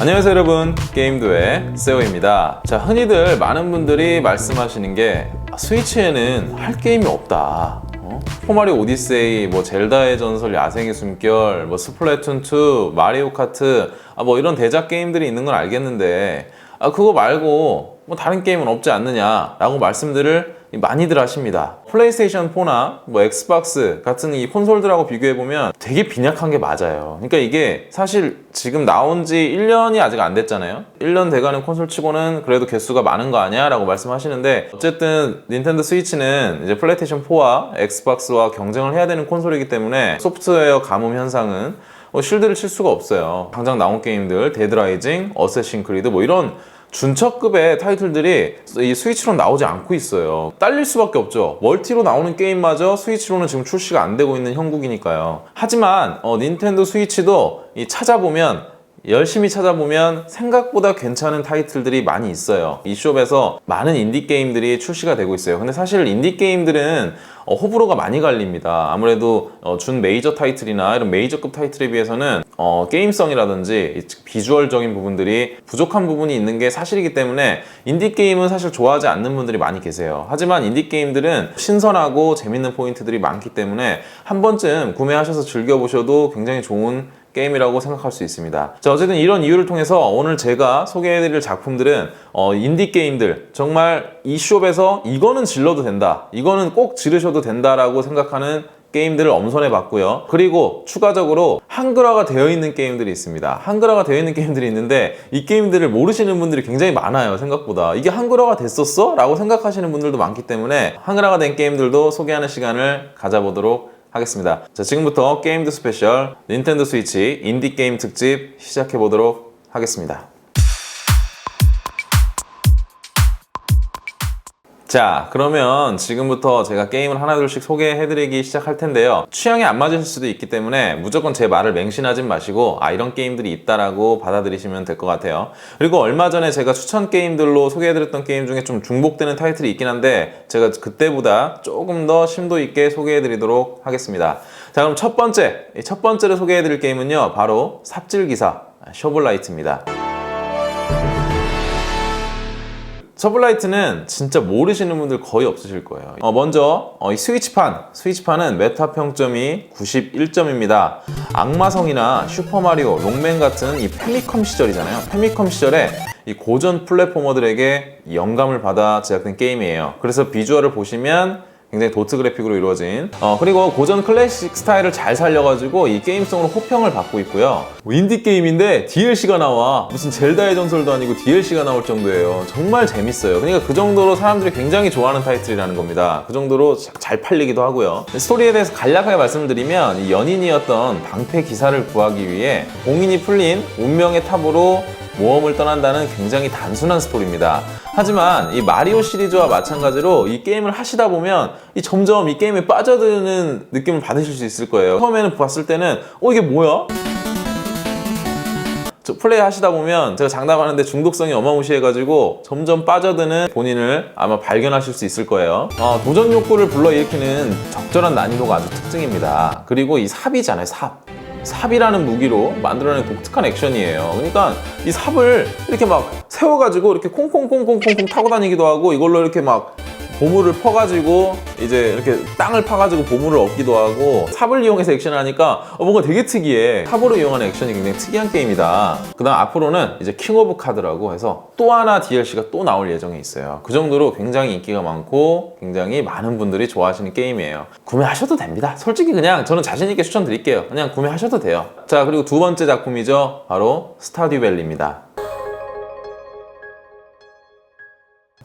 안녕하세요 여러분. 게임도의 세오입니다. 자 흔히들 많은 분들이 말씀하시는 게 아, 스위치에는 할 게임이 없다. 어? 포마리오 오디세이, 뭐 젤다의 전설, 야생의 숨결, 뭐 스플래툰 2, 마리오 카트 아, 뭐 이런 대작 게임들이 있는 건 알겠는데 아 그거 말고 뭐 다른 게임은 없지 않느냐라고 말씀들을 많이들 하십니다. 플레이스테이션 4나 뭐 엑스박스 같은 이 콘솔들하고 비교해 보면 되게 빈약한 게 맞아요. 그러니까 이게 사실 지금 나온 지 1년이 아직 안 됐잖아요. 1년 돼가는 콘솔 치고는 그래도 개수가 많은 거 아니야? 라고 말씀하시는데 어쨌든 닌텐도 스위치는 이제 플레이스테이션 4와 엑스박스와 경쟁을 해야 되는 콘솔이기 때문에 소프트웨어 가뭄 현상은 뭐 실드를 칠 수가 없어요. 당장 나온 게임들 데드라이징, 어쌔신 크리드 뭐 이런 준척급의 타이틀들이 이 스위치로 나오지 않고 있어요. 딸릴 수밖에 없죠. 멀티로 나오는 게임마저 스위치로는 지금 출시가 안 되고 있는 형국이니까요. 하지만 어, 닌텐도 스위치도 이 찾아보면 열심히 찾아보면 생각보다 괜찮은 타이틀들이 많이 있어요. 이 숍에서 많은 인디 게임들이 출시가 되고 있어요. 근데 사실 인디 게임들은 어, 호불호가 많이 갈립니다. 아무래도 어, 준 메이저 타이틀이나 이런 메이저급 타이틀에 비해서는 어, 게임성이라든지 이 비주얼적인 부분들이 부족한 부분이 있는 게 사실이기 때문에 인디 게임은 사실 좋아하지 않는 분들이 많이 계세요. 하지만 인디 게임들은 신선하고 재밌는 포인트들이 많기 때문에 한 번쯤 구매하셔서 즐겨보셔도 굉장히 좋은 게임이라고 생각할 수 있습니다. 자, 어쨌든 이런 이유를 통해서 오늘 제가 소개해드릴 작품들은 어, 인디 게임들 정말 이 숍에서 이거는 질러도 된다, 이거는 꼭 지르셔도 된다라고 생각하는 게임들을 엄선해 봤고요. 그리고 추가적으로 한글화가 되어 있는 게임들이 있습니다. 한글화가 되어 있는 게임들이 있는데 이 게임들을 모르시는 분들이 굉장히 많아요. 생각보다. 이게 한글화가 됐었어? 라고 생각하시는 분들도 많기 때문에 한글화가 된 게임들도 소개하는 시간을 가져보도록 하겠습니다. 자, 지금부터 게임드 스페셜 닌텐도 스위치 인디 게임 특집 시작해 보도록 하겠습니다. 자, 그러면 지금부터 제가 게임을 하나둘씩 소개해드리기 시작할 텐데요. 취향이 안 맞으실 수도 있기 때문에 무조건 제 말을 맹신하진 마시고, 아, 이런 게임들이 있다라고 받아들이시면 될 것 같아요. 그리고 얼마 전에 제가 추천 게임들로 소개해드렸던 게임 중에 좀 중복되는 타이틀이 있긴 한데, 제가 그때보다 조금 더 심도 있게 소개해드리도록 하겠습니다. 자, 그럼 첫 번째, 이첫 번째로 소개해드릴 게임은요, 바로 삽질기사 쇼블라이트입니다. 서블라이트는 진짜 모르시는 분들 거의 없으실 거예요. 어, 먼저 어, 이 스위치판, 스위치판은 메타 평점이 91점입니다. 악마성이나 슈퍼마리오, 롱맨 같은 이 페미컴 시절이잖아요. 페미컴 시절에 이 고전 플랫포머들에게 영감을 받아 제작된 게임이에요. 그래서 비주얼을 보시면 굉장히 도트 그래픽으로 이루어진 어 그리고 고전 클래식 스타일을 잘 살려가지고 이 게임성으로 호평을 받고 있고요. 뭐 인디 게임인데 DLC가 나와. 무슨 젤다의 전설도 아니고 DLC가 나올 정도예요. 정말 재밌어요. 그러니까 그 정도로 사람들이 굉장히 좋아하는 타이틀이라는 겁니다. 그 정도로 잘 팔리기도 하고요. 스토리에 대해서 간략하게 말씀드리면 이 연인이었던 방패 기사를 구하기 위해 봉인이 풀린 운명의 탑으로 모험을 떠난다는 굉장히 단순한 스토리입니다. 하지만 이 마리오 시리즈와 마찬가지로 이 게임을 하시다 보면 이 점점 이 게임에 빠져드는 느낌을 받으실 수 있을 거예요. 처음에는 봤을 때는 어 이게 뭐야? 저 플레이 하시다 보면 제가 장담하는데 중독성이 어마무시해가지고 점점 빠져드는 본인을 아마 발견하실 수 있을 거예요. 어, 도전 욕구를 불러일으키는 적절한 난이도가 아주 특징입니다. 그리고 이 삽이잖아요, 삽. 삽이라는 무기로 만들어낸 독특한 액션이에요. 그러니까 이 삽을 이렇게 막 세워가지고 이렇게 콩콩콩콩콩콩 타고 다니기도 하고 이걸로 이렇게 막 보물을 퍼가지고 이제 이렇게 땅을 파가지고 보물을 얻기도 하고 삽을 이용해서 액션을 하니까 어, 뭔가 되게 특이해. 삽으로 이용하는 액션이 굉장히 특이한 게임이다. 그 다음 앞으로는 이제 킹 오브 카드라고 해서 또 하나 DLC가 또 나올 예정에 있어요. 그 정도로 굉장히 인기가 많고 굉장히 많은 분들이 좋아하시는 게임이에요. 구매하셔도 됩니다. 솔직히 그냥 저는 자신있게 추천드릴게요. 그냥 구매하셔도 돼요. 자 그리고 두 번째 작품이죠. 바로 스타듀밸리입니다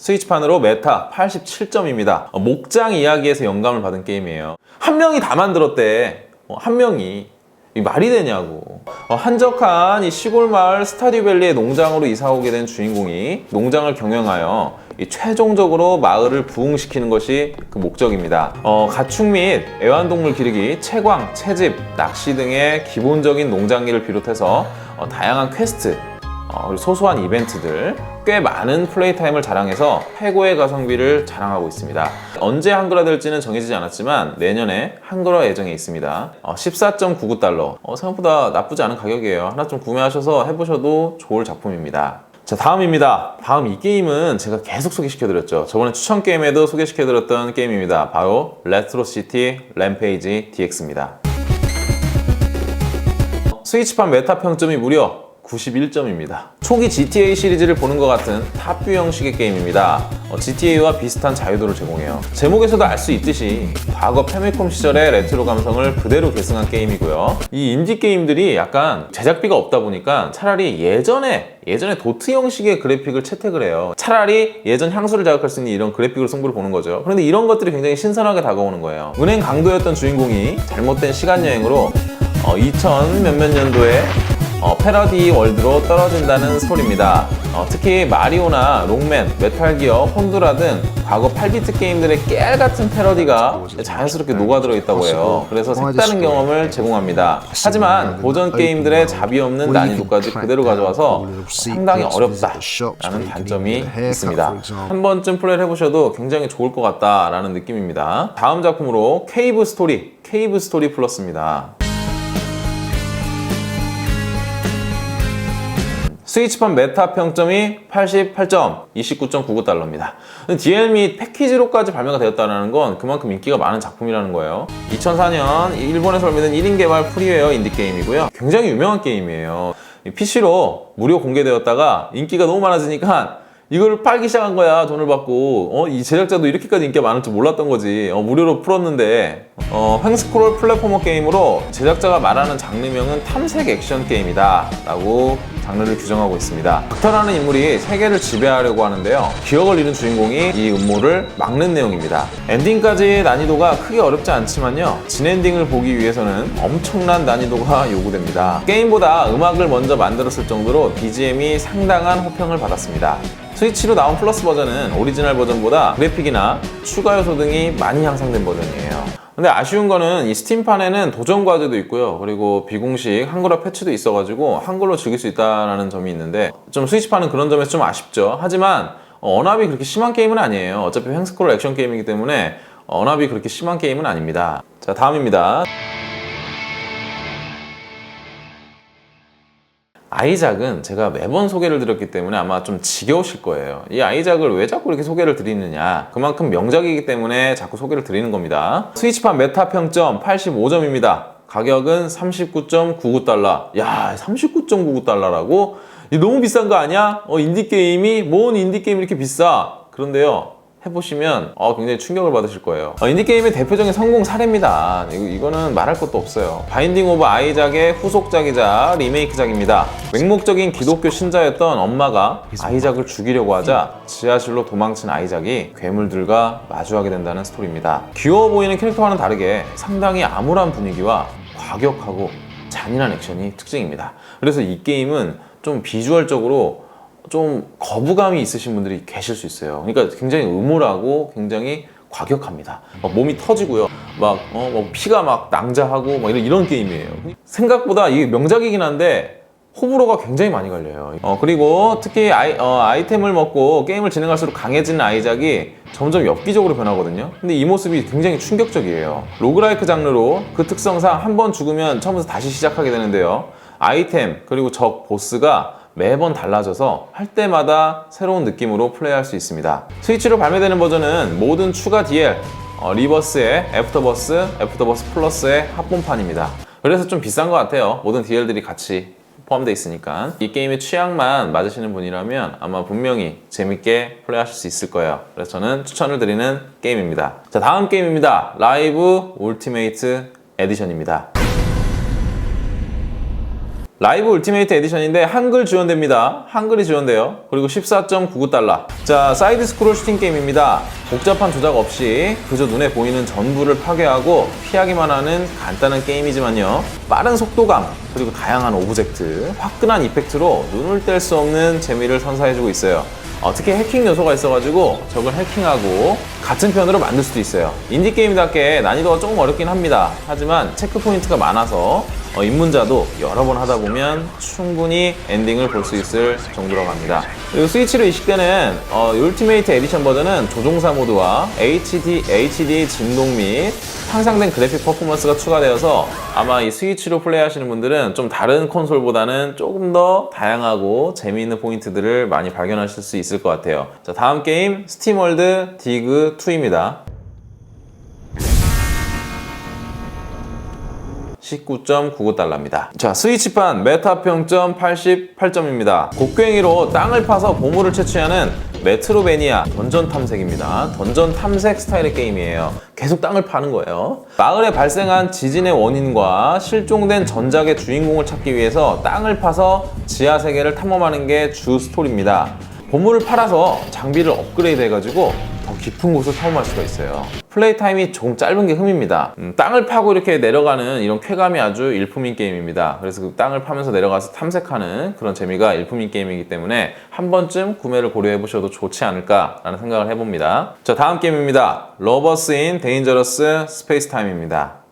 스위치판으로 메타 87점입니다. 어, 목장 이야기에서 영감을 받은 게임이에요. 한 명이 다 만들었대. 어, 한 명이. 이 말이 되냐고. 어, 한적한 이 시골 마을 스타듀밸리의 농장으로 이사 오게 된 주인공이 농장을 경영하여 이 최종적으로 마을을 부흥시키는 것이 그 목적입니다. 어, 가축 및 애완동물 기르기, 채광, 채집, 낚시 등의 기본적인 농장 일을 비롯해서 어, 다양한 퀘스트, 어, 소소한 이벤트들 꽤 많은 플레이 타임을 자랑해서 최고의 가성비를 자랑하고 있습니다. 언제 한글화 될지는 정해지지 않았지만 내년에 한글화 예정에 있습니다. 어, 14.99달러 어, 생각보다 나쁘지 않은 가격이에요. 하나 좀 구매하셔서 해보셔도 좋을 작품입니다. 자 다음입니다. 다음 이 게임은 제가 계속 소개시켜드렸죠. 저번에 추천 게임에도 소개시켜드렸던 게임입니다. 바로 레트로시티 램페이지 DX입니다. 스위치판 메타 평점이 무려 91점입니다. 초기 GTA 시리즈를 보는 것 같은 탑뷰 형식의 게임입니다. 어, GTA와 비슷한 자유도를 제공해요. 제목에서도 알 수 있듯이 과거 페미콤 시절의 레트로 감성을 그대로 계승한 게임이고요. 이 인디 게임들이 약간 제작비가 없다 보니까 차라리 예전에 예전에 도트 형식의 그래픽을 채택을 해요. 차라리 예전 향수를 자극할 수 있는 이런 그래픽으로 승부를 보는 거죠. 그런데 이런 것들이 굉장히 신선하게 다가오는 거예요. 은행 강도였던 주인공이 잘못된 시간 여행으로 어, 2000 몇몇 년도에 어, 패러디 월드로 떨어진다는 스토리입니다. 어, 특히 마리오나 롱맨, 메탈기어, 혼두라 등 과거 8비트 게임들의 깨알 같은 패러디가 자연스럽게 녹아들어 있다고 해요. 그래서 색다른 경험을 제공합니다. 하지만 고전 게임들의 자비 없는 난이도까지 그대로 가져와서 상당히 어렵다라는 단점이 있습니다. 한 번쯤 플레이를 해보셔도 굉장히 좋을 것 같다라는 느낌입니다. 다음 작품으로 케이브 스토리, 케이브 스토리 플러스입니다. 스위치판 메타 평점이 88점, 29.99달러입니다. DL 및 패키지로까지 발매가 되었다는 건 그만큼 인기가 많은 작품이라는 거예요. 2004년 일본에서 발매된 1인 개발 프리웨어 인디게임이고요. 굉장히 유명한 게임이에요. PC로 무료 공개되었다가 인기가 너무 많아지니까 이걸 팔기 시작한 거야 돈을 받고 어, 이 제작자도 이렇게까지 인기가 많을 줄 몰랐던 거지 어, 무료로 풀었는데 어, 횡스크롤 플랫포머 게임으로 제작자가 말하는 장르명은 탐색 액션 게임이다 라고 장르를 규정하고 있습니다. 닥터라는 인물이 세계를 지배하려고 하는데요. 기억을 잃은 주인공이 이 음모를 막는 내용입니다. 엔딩까지 난이도가 크게 어렵지 않지만요. 진엔딩을 보기 위해서는 엄청난 난이도가 요구됩니다. 게임보다 음악을 먼저 만들었을 정도로 BGM이 상당한 호평을 받았습니다. 스위치로 나온 플러스 버전은 오리지널 버전보다 그래픽이나 추가 요소 등이 많이 향상된 버전이에요. 근데 아쉬운 거는 이 스팀판에는 도전 과제도 있고요. 그리고 비공식 한글화 패치도 있어가지고 한글로 즐길 수 있다는 점이 있는데 좀 스위치판은 그런 점에서 좀 아쉽죠. 하지만 언압이 그렇게 심한 게임은 아니에요. 어차피 횡스크롤 액션 게임이기 때문에 언압이 그렇게 심한 게임은 아닙니다. 자 다음입니다. 아이작은 제가 매번 소개를 드렸기 때문에 아마 좀 지겨우실 거예요. 이 아이작을 왜 자꾸 이렇게 소개를 드리느냐. 그만큼 명작이기 때문에 자꾸 소개를 드리는 겁니다. 스위치판 메타 평점 85점입니다. 가격은 39.99달러. 야, 39.99달러라고? 너무 비싼 거 아니야? 어, 인디게임이, 뭔 인디게임이 이렇게 비싸? 그런데요. 해보시면 어, 굉장히 충격을 받으실 거예요. 어, 인디게임의 대표적인 성공 사례입니다. 이거, 이거 는 말할 것도 없어요. 바인딩 오브 아이작의 후속작이자 리메이크작입니다. 맹목적인 기독교 신자였던 엄마가 아이작을 죽이려고 하자 지하실로 도망친 아이작이 괴물들과 마주하게 된다는 스토리입니다. 귀여워 보이는 캐릭터와는 다르게 상당히 암울한 분위기와 과격하고 잔인한 액션이 특징입니다. 그래서 이 게임은 좀 비주얼적으로 좀 거부감이 있으신 분들이 계실 수 있어요. 그러니까 굉장히 음울하고 굉장히 과격합니다. 막 몸이 터지고요. 막, 어, 막 피가 막 낭자하고 막 이런, 이런 게임이에요. 생각보다 이게 명작이긴 한데 호불호가 굉장히 많이 갈려요. 어, 그리고 특히 아이, 어, 아이템을 먹고 게임을 진행할수록 강해지는 아이작이 점점 엽기적으로 변하거든요. 근데 이 모습이 굉장히 충격적이에요. 로그라이크 장르로 그 특성상 한 번 죽으면 처음부터 다시 시작하게 되는데요. 아이템, 그리고 적, 보스가 매번 달라져서 할 때마다 새로운 느낌으로 플레이할 수 있습니다. 스위치로 발매되는 버전은 모든 추가 DL, 어, 리버스의 애프터버스, 애프터버스 플러스의 합본판입니다. 그래서 좀 비싼 것 같아요. 모든 DL들이 같이 포함되어 있으니까 이 게임의 취향만 맞으시는 분이라면 아마 분명히 재밌게 플레이하실 수 있을 거예요. 그래서 저는 추천을 드리는 게임입니다. 자 다음 게임입니다. 라이브 울티메이트 에디션입니다. 라이브 울티메이트 에디션인데 한글 지원됩니다. 한글이 지원돼요. 그리고 14.99달러. 자, 사이드 스크롤 슈팅 게임입니다. 복잡한 조작 없이 그저 눈에 보이는 전부를 파괴하고 피하기만 하는 간단한 게임이지만요. 빠른 속도감, 그리고 다양한 오브젝트, 화끈한 이펙트로 눈을 뗄 수 없는 재미를 선사해주고 있어요. 어, 특히 해킹 요소가 있어가지고 적을 해킹하고 같은 편으로 만들 수도 있어요. 인디게임답게 난이도가 조금 어렵긴 합니다. 하지만 체크 포인트가 많아서 어, 입문자도 여러 번 하다 보면 충분히 엔딩을 볼 수 있을 정도라고 합니다. 그리고 스위치로 이식되는 어, 울티메이트 에디션 버전은 조종사 모드와 HD, HD 진동 및 향상된 그래픽 퍼포먼스가 추가되어서 아마 이 스위치로 플레이하시는 분들은 좀 다른 콘솔보다는 조금 더 다양하고 재미있는 포인트들을 많이 발견하실 수 있을 것 같아요. 자, 다음 게임 스팀월드 디그 2입니다. 19.99달러입니다. 자, 스위치판 메타 평점 88점입니다. 곡괭이로 땅을 파서 보물을 채취하는 메트로베니아 던전 탐색입니다. 던전 탐색 스타일의 게임이에요. 계속 땅을 파는 거예요. 마을에 발생한 지진의 원인과 실종된 전작의 주인공을 찾기 위해서 땅을 파서 지하 세계를 탐험하는 게 주 스토리입니다. 보물을 팔아서 장비를 업그레이드 해가지고 더 깊은 곳을 탐험할 수가 있어요. 플레이 타임이 조금 짧은 게 흠입니다. 음, 땅을 파고 이렇게 내려가는 이런 쾌감이 아주 일품인 게임입니다. 그래서 그 땅을 파면서 내려가서 탐색하는 그런 재미가 일품인 게임이기 때문에 한 번쯤 구매를 고려해 보셔도 좋지 않을까 라는 생각을 해봅니다. 자, 다음 게임입니다. 러버스 인 데인저러스 스페이스 타임입니다.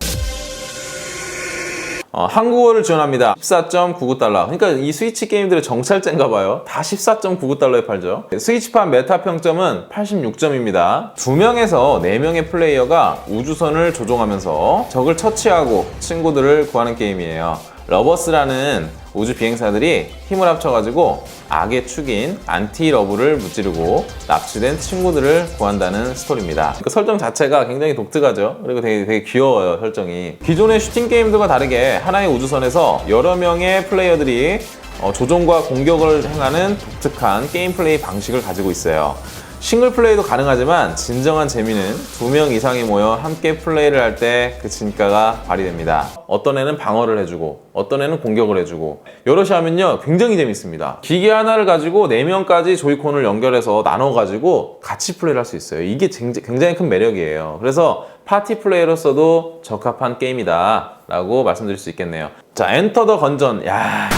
어, 한국어를 지원합니다. 14.99달러. 그러니까 이 스위치 게임들의 정찰제인가 봐요. 다 14.99달러에 팔죠. 스위치판 메타 평점은 86점입니다. 2명에서 4명의 플레이어가 우주선을 조종하면서 적을 처치하고 친구들을 구하는 게임이에요. 러버스라는 우주 비행사들이 힘을 합쳐가지고 악의 축인 안티러브를 무찌르고 납치된 친구들을 구한다는 스토리입니다. 그 설정 자체가 굉장히 독특하죠. 그리고 되게, 되게 귀여워요, 설정이. 기존의 슈팅 게임들과 다르게 하나의 우주선에서 여러 명의 플레이어들이 어, 조종과 공격을 행하는 독특한 게임 플레이 방식을 가지고 있어요. 싱글 플레이도 가능하지만 진정한 재미는 두 명 이상이 모여 함께 플레이를 할 때 그 진가가 발휘됩니다. 어떤 애는 방어를 해주고 어떤 애는 공격을 해주고 여럿이 하면요 굉장히 재밌습니다. 기계 하나를 가지고 네 명까지 조이콘을 연결해서 나눠가지고 같이 플레이를 할 수 있어요. 이게 굉장히 큰 매력이에요. 그래서 파티 플레이로서도 적합한 게임이다 라고 말씀드릴 수 있겠네요. 자 엔터 더 건전 야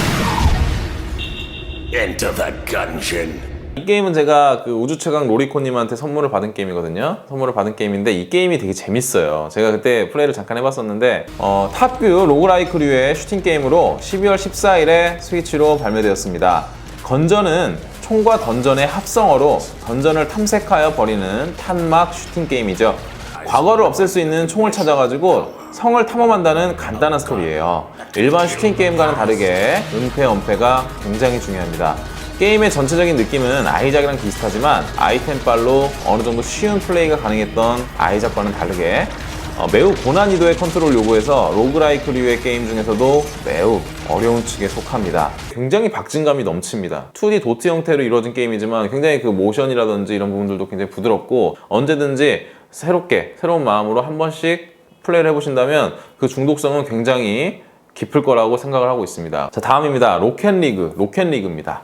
Enter the gungeon. 이 게임은 제가 그 우주 최강 로리코님한테 선물을 받은 게임이거든요. 선물을 받은 게임인데 이 게임이 되게 재밌어요. 제가 그때 플레이를 잠깐 해봤었는데 어, 탑뷰 로그라이크류의 슈팅 게임으로 12월 14일에 스위치로 발매되었습니다. 건전은 총과 던전의 합성어로 던전을 탐색하여 버리는 탄막 슈팅 게임이죠. 과거를 없앨 수 있는 총을 찾아가지고 성을 탐험한다는 간단한 스토리예요. 일반 슈팅 게임과는 다르게 은폐, 은폐가 굉장히 중요합니다. 게임의 전체적인 느낌은 아이작이랑 비슷하지만 아이템빨로 어느 정도 쉬운 플레이가 가능했던 아이작과는 다르게 어, 매우 고난이도의 컨트롤 요구해서 로그라이크류의 게임 중에서도 매우 어려운 측에 속합니다. 굉장히 박진감이 넘칩니다. 2D 도트 형태로 이루어진 게임이지만 굉장히 그 모션이라든지 이런 부분들도 굉장히 부드럽고 언제든지 새롭게 새로운 마음으로 한 번씩 플레이를 해보신다면 그 중독성은 굉장히 깊을 거라고 생각을 하고 있습니다. 자 다음입니다. 로켓리그 로켓리그입니다.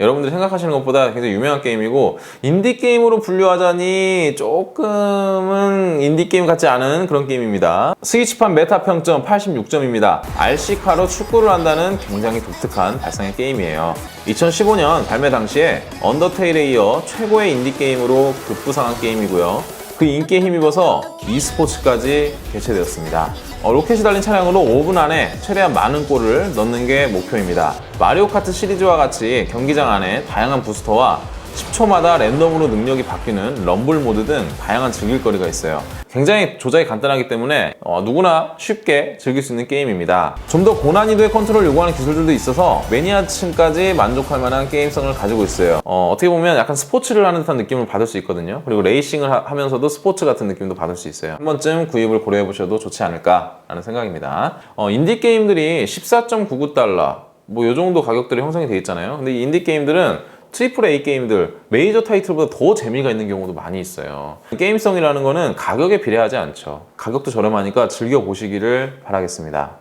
여러분들이 생각하시는 것보다 굉장히 유명한 게임이고 인디 게임으로 분류하자니 조금은 인디 게임 같지 않은 그런 게임입니다. 스위치판 메타 평점 86점입니다. RC카로 축구를 한다는 굉장히 독특한 발상의 게임이에요. 2015년 발매 당시에 언더테일에 이어 최고의 인디 게임으로 급부상한 게임이고요. 그 인기에 힘입어서 e스포츠까지 개최되었습니다. 어, 로켓이 달린 차량으로 5분 안에 최대한 많은 골을 넣는 게 목표입니다. 마리오 카트 시리즈와 같이 경기장 안에 다양한 부스터와 10초마다 랜덤으로 능력이 바뀌는 럼블 모드 등 다양한 즐길거리가 있어요. 굉장히 조작이 간단하기 때문에 어, 누구나 쉽게 즐길 수 있는 게임입니다. 좀 더 고난이도의 컨트롤 요구하는 기술들도 있어서 매니아층까지 만족할 만한 게임성을 가지고 있어요. 어, 떻게 보면 약간 스포츠를 하는 듯한 느낌을 받을 수 있거든요. 그리고 레이싱을 하, 면서도 스포츠 같은 느낌도 받을 수 있어요. 한 번쯤 구입을 고려해 보셔도 좋지 않을까라는 생각입니다. 어, 인디 게임들이 14.99달러 뭐 요 정도 가격들이 형성이 돼 있잖아요. 근데 이 인디 게임들은 트리플 A 게임들 메이저 타이틀보다 더 재미가 있는 경우도 많이 있어요. 게임성이라는 거는 가격에 비례하지 않죠. 가격도 저렴하니까 즐겨 보시기를 바라겠습니다.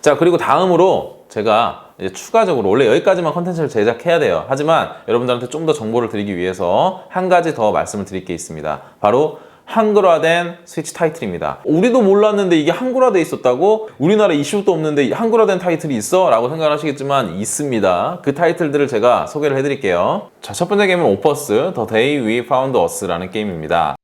자 그리고 다음으로 제가 추가적으로 원래 여기까지만 컨텐츠를 제작해야 돼요. 하지만 여러분들한테 좀 더 정보를 드리기 위해서 한 가지 더 말씀을 드릴 게 있습니다. 바로 한글화된 스위치 타이틀입니다. 우리도 몰랐는데 이게 한글화돼 있었다고? 우리나라 이슈도 없는데 한글화된 타이틀이 있어? 라고 생각하시겠지만 있습니다. 그 타이틀들을 제가 소개를 해드릴게요. 자, 첫 번째 게임은 오퍼스, The Day We Found Us라는 게임입니다.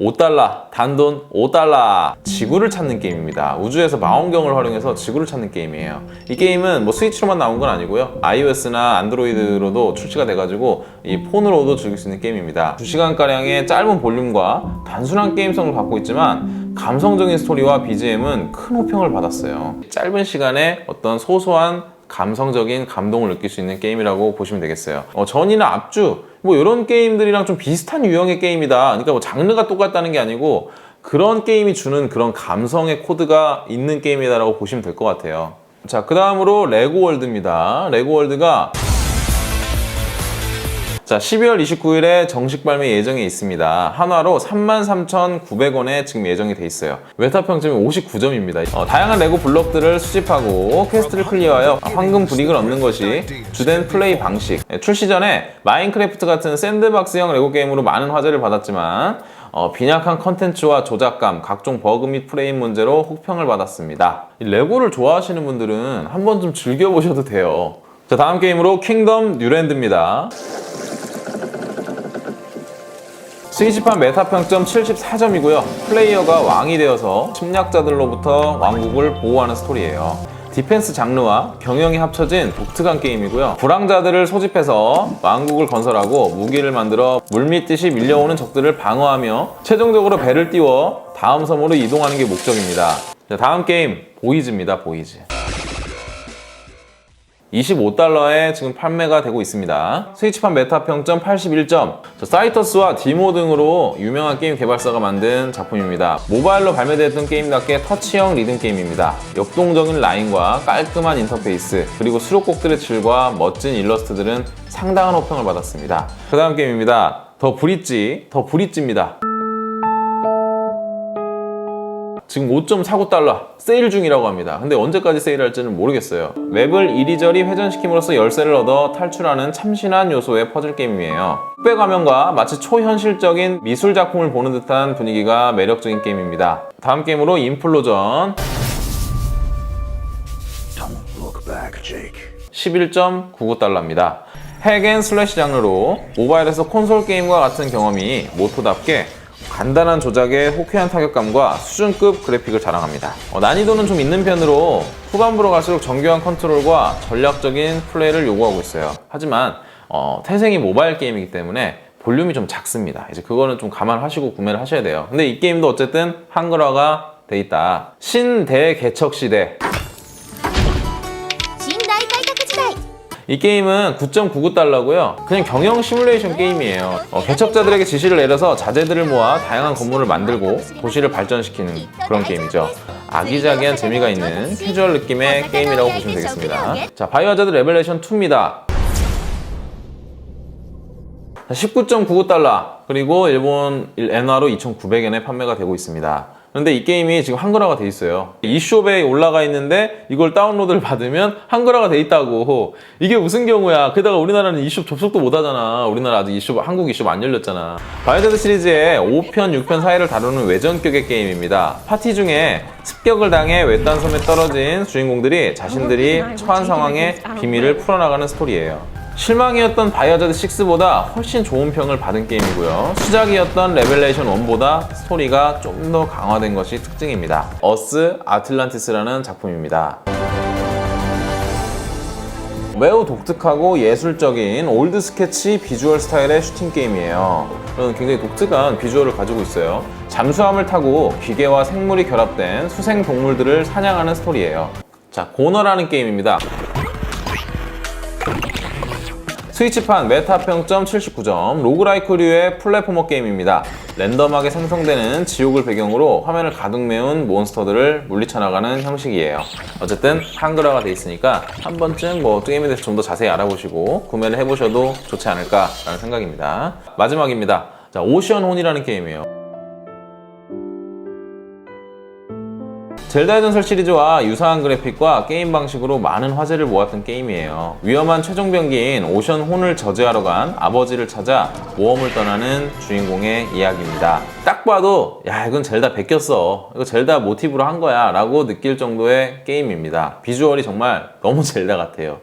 5달러, 단돈 5달러. 지구를 찾는 게임입니다. 우주에서 망원경을 활용해서 지구를 찾는 게임이에요. 이 게임은 뭐 스위치로만 나온 건 아니고요. iOS나 안드로이드로도 출시가 돼가지고 이 폰으로도 즐길 수 있는 게임입니다. 2시간가량의 짧은 볼륨과 단순한 게임성을 갖고 있지만 감성적인 스토리와 BGM은 큰 호평을 받았어요. 짧은 시간에 어떤 소소한 감성적인 감동을 느낄 수 있는 게임이라고 보시면 되겠어요. 어, 전이나 앞주 뭐 이런 게임들이랑 좀 비슷한 유형의 게임이다. 그러니까 뭐 장르가 똑같다는 게 아니고 그런 게임이 주는 그런 감성의 코드가 있는 게임이다라고 보시면 될 것 같아요. 자, 그 다음으로 레고월드입니다. 레고월드가 자, 12월 29일에 정식 발매 예정에 있습니다. 한화로 33,900원에 지금 예정이 돼 있어요. 웨타 평점이 59점입니다. 어, 다양한 레고 블록들을 수집하고 퀘스트를 클리어하여 황금 브릭을 얻는 것이 주된 플레이 방식. 예, 출시 전에 마인크래프트 같은 샌드박스형 레고 게임으로 많은 화제를 받았지만 어, 빈약한 컨텐츠와 조작감, 각종 버그 및 프레임 문제로 혹평을 받았습니다. 이 레고를 좋아하시는 분들은 한 번쯤 즐겨보셔도 돼요. 자, 다음 게임으로 킹덤 뉴랜드입니다. 스위치판 메타 평점 74점이고요. 플레이어가 왕이 되어서 침략자들로부터 왕국을 보호하는 스토리예요. 디펜스 장르와 경영이 합쳐진 독특한 게임이고요. 불황자들을 소집해서 왕국을 건설하고 무기를 만들어 물밀듯이 밀려오는 적들을 방어하며 최종적으로 배를 띄워 다음 섬으로 이동하는 게 목적입니다. 자, 다음 게임 보이즈입니다. 보이즈. 25달러에 지금 판매가 되고 있습니다. 스위치판 메타 평점 81점. 저 사이터스와 디모 등으로 유명한 게임 개발사가 만든 작품입니다. 모바일로 발매됐던 게임답게 터치형 리듬 게임입니다. 역동적인 라인과 깔끔한 인터페이스, 그리고 수록곡들의 질과 멋진 일러스트들은 상당한 호평을 받았습니다. 그 다음 게임입니다. 더 브릿지, 더 브릿지입니다. 지금 5.49달러 세일 중이라고 합니다. 근데 언제까지 세일할지는 모르겠어요. 맵을 이리저리 회전시킴으로써 열쇠를 얻어 탈출하는 참신한 요소의 퍼즐 게임이에요. 흑백 화면과 마치 초현실적인 미술 작품을 보는 듯한 분위기가 매력적인 게임입니다. 다음 게임으로 인플로전 Don't look back, Jake. 11.99달러입니다. 핵앤 슬래시 장르로 모바일에서 콘솔 게임과 같은 경험이 모토답게 간단한 조작에 호쾌한 타격감과 수준급 그래픽을 자랑합니다. 어, 난이도는 좀 있는 편으로 후반부로 갈수록 정교한 컨트롤과 전략적인 플레이를 요구하고 있어요. 하지만 어, 태생이 모바일 게임이기 때문에 볼륨이 좀 작습니다. 이제 그거는 좀 감안하시고 구매를 하셔야 돼요. 근데 이 게임도 어쨌든 한글화가 돼 있다. 신대 개척 시대 이 게임은 9.99달러고요. 그냥 경영 시뮬레이션 게임이에요. 어, 개척자들에게 지시를 내려서 자재들을 모아 다양한 건물을 만들고 도시를 발전시키는 그런 게임이죠. 아기자기한 재미가 있는 캐주얼 느낌의 게임이라고 보시면 되겠습니다. 자, 바이오하자드 레벨레이션 2입니다. 19.99달러 그리고 일본 엔화로 2,900엔에 판매가 되고 있습니다. 그런데 이 게임이 지금 한글화가 돼 있어요. 이숍에 올라가 있는데 이걸 다운로드를 받으면 한글화가 돼 있다고. 이게 무슨 경우야? 게다가 우리나라는 이숍 접속도 못 하잖아. 우리나라 아직 이숍 한국 이숍 안 열렸잖아. 바이오자드 시리즈의 5편, 6편 사이를 다루는 외전격의 게임입니다. 파티 중에 습격을 당해 외딴 섬에 떨어진 주인공들이 자신들이 처한 상황의 비밀을 풀어나가는 스토리예요. 실망이었던 바이오자드 6보다 훨씬 좋은 평을 받은 게임이고요. 수작이었던 레벨레이션 1보다 스토리가 좀 더 강화된 것이 특징입니다. 어스 아틀란티스라는 작품입니다. 매우 독특하고 예술적인 올드 스케치 비주얼 스타일의 슈팅 게임이에요. 굉장히 독특한 비주얼을 가지고 있어요. 잠수함을 타고 기계와 생물이 결합된 수생 동물들을 사냥하는 스토리예요. 자, 고너라는 게임입니다. 스위치판 메타 평점 79점 로그라이크류의 플랫포머 게임입니다. 랜덤하게 생성되는 지옥을 배경으로 화면을 가득 메운 몬스터들을 물리쳐 나가는 형식이에요. 어쨌든 한글화가 돼 있으니까 한 번쯤 뭐 게임에 대해서 좀 더 자세히 알아보시고 구매를 해보셔도 좋지 않을까라는 생각입니다. 마지막입니다. 자, 오션 혼이라는 게임이에요. 젤다의 전설 시리즈와 유사한 그래픽과 게임 방식으로 많은 화제를 모았던 게임이에요. 위험한 최종 병기인 오션 혼을 저지하러 간 아버지를 찾아 모험을 떠나는 주인공의 이야기입니다. 딱 봐도 야 이건 젤다 베꼈어. 이거 젤다 모티브로 한 거야 라고 느낄 정도의 게임입니다. 비주얼이 정말 너무 젤다 같아요.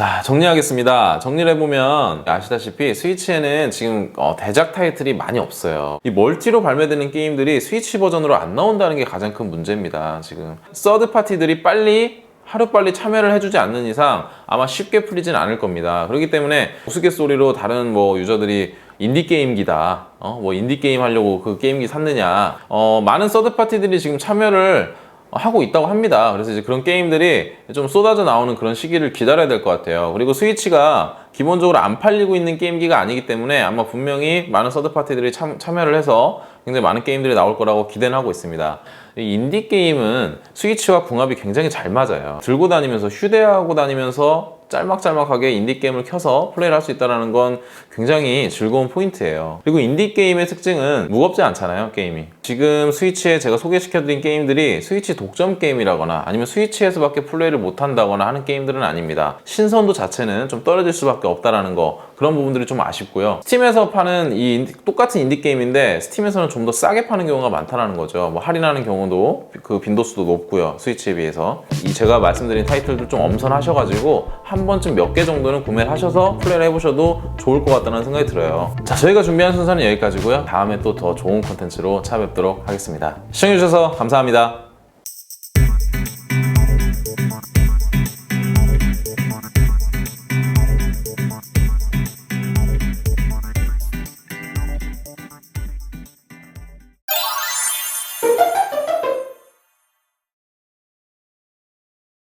자, 정리하겠습니다. 정리를 해보면 아시다시피 스위치에는 지금 어, 대작 타이틀이 많이 없어요. 이 멀티로 발매되는 게임들이 스위치 버전으로 안 나온다는 게 가장 큰 문제입니다. 지금 서드 파티들이 빨리 하루빨리 참여를 해주지 않는 이상 아마 쉽게 풀리진 않을 겁니다. 그렇기 때문에 우스갯소리로 다른 뭐 유저들이 인디게임기다. 어, 뭐 인디게임 하려고 그 게임기 샀느냐. 어, 많은 서드 파티들이 지금 참여를 하고 있다고 합니다. 그래서 이제 그런 게임들이 좀 쏟아져 나오는 그런 시기를 기다려야 될 것 같아요. 그리고 스위치가 기본적으로 안 팔리고 있는 게임기가 아니기 때문에 아마 분명히 많은 서드 파티들이 참, 참여를 해서 굉장히 많은 게임들이 나올 거라고 기대는 하고 있습니다. 이 인디 게임은 스위치와 궁합이 굉장히 잘 맞아요. 들고 다니면서 휴대하고 다니면서 짤막짤막하게 인디 게임을 켜서 플레이를 할 수 있다는 건 굉장히 즐거운 포인트예요. 그리고 인디 게임의 특징은 무겁지 않잖아요, 게임이. 지금 스위치에 제가 소개시켜드린 게임들이 스위치 독점 게임이라거나 아니면 스위치에서밖에 플레이를 못한다거나 하는 게임들은 아닙니다. 신선도 자체는 좀 떨어질 수밖에 없다라는 거 그런 부분들이 좀 아쉽고요. 스팀에서 파는 이 똑같은 인디 게임인데 스팀에서는 좀 더 싸게 파는 경우가 많다는 거죠. 뭐 할인하는 경우도 그 빈도수도 높고요. 스위치에 비해서 이 제가 말씀드린 타이틀들 좀 엄선하셔가지고 한 번쯤 몇 개 정도는 구매를 하셔서 플레이를 해보셔도 좋을 것 같다는 생각이 들어요. 자, 저희가 준비한 순서는 여기까지고요. 다음에 또 더 좋은 콘텐츠로 찾아뵙도록 하겠습니다. 시청해주셔서 감사합니다.